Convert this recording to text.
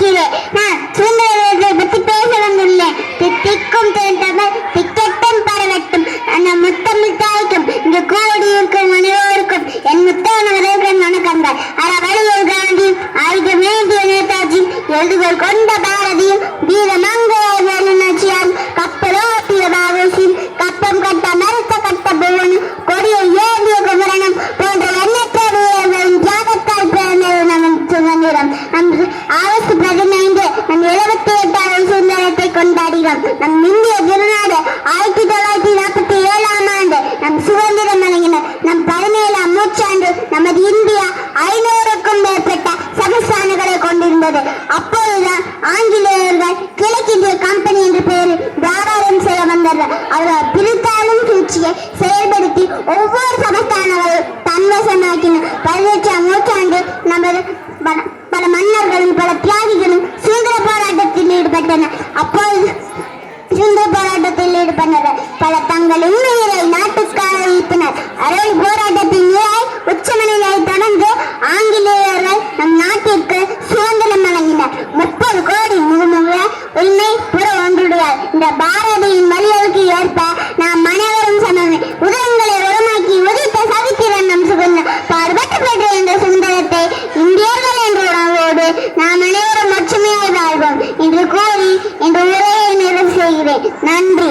நான் சுதந்திரத்தை பற்றி பேச வந்துள்ளேன் தேர்ந்தவர் திக்கட்டும் பரவட்டும். அந்த முத்தமிழ் தாய்க்கும் இங்கு கூடி இருக்கும் அனைவருக்கும் என் முத்தானவர்கள் வணக்கங்கள். அறவழியில் காந்தி ஆயுத வேண்டிய நேதாஜி எழுதுகோள் கொண்ட பாரதியும் வீர சுதந்திரத்தை நம் இந்திய திருநாடு ஆயிரத்தி தொள்ளாயிரத்தி நாற்பத்தி ஏழாம் ஆண்டு நம் சுதந்திரம் வழங்கினர் நம் பதினேழாம் நூற்றாண்டு நமது இந்தியா ஐநூறுக்கும் மேற்பட்ட சமஸ்தானங்களை கொண்டிருந்தது. அப்போதுதான் ஆங்கிலேயர்கள் கிழக்கிந்திய கம்பெனி என்ற பெயரில் வியாபாரம் செய்ய வந்தனர். அவர்கள் பிரித்தாளும் சூழ்ச்சியை செயல்படுத்தி ஒவ்வொரு சமஸ்தானங்களையும் தன்வசமாக்கின. பதினெட்டாம் நூற்றாண்டு நமது ஏற்பாடு பண்ணவர் பல தங்கள் உண்மையை நாட்டுக்காக எழுப்பினர் அரையில் போராட்டத்தின் நிலை உச்சமநிலை தொடர்ந்து ஆங்கிலேயர்கள் நம் நாட்டிற்கு சுதந்திரம் வழங்கினர். முப்பது கோடி முழுமுக உண்மை புற ஒன்றுடையார் இந்த பாரதியின் வழிகளுக்கு ஏற்ப நாம் அனைவரும் சமமே. உதவங்களை உரமாக்கி உதித்த சவித்திரன் நம் சுகந்த பார்வத்து பெற்ற என்ற சுந்தரத்தை இந்தியர்கள் என்ற உணவோடு நாம் அனைவரும் ஒற்றுமையாய் வாழ்வோம். என்று கூறி இந்த உரையை நிறைவு செய்கிறேன். நன்றி.